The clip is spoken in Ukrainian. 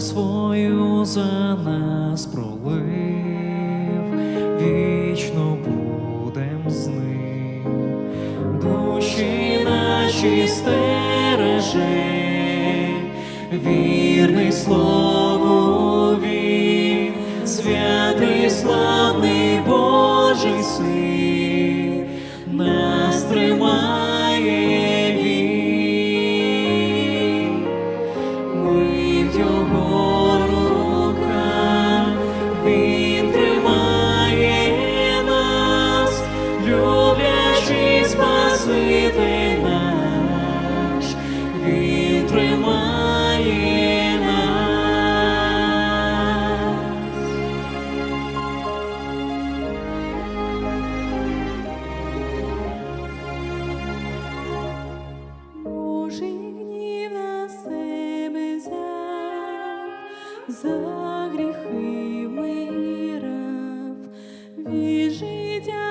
кров свою за нас пролив, вічно будем з ним, душі наші стережи, вірний слов. Він тримає нас, люблячий спаситель. за гріхи мирав, віжить.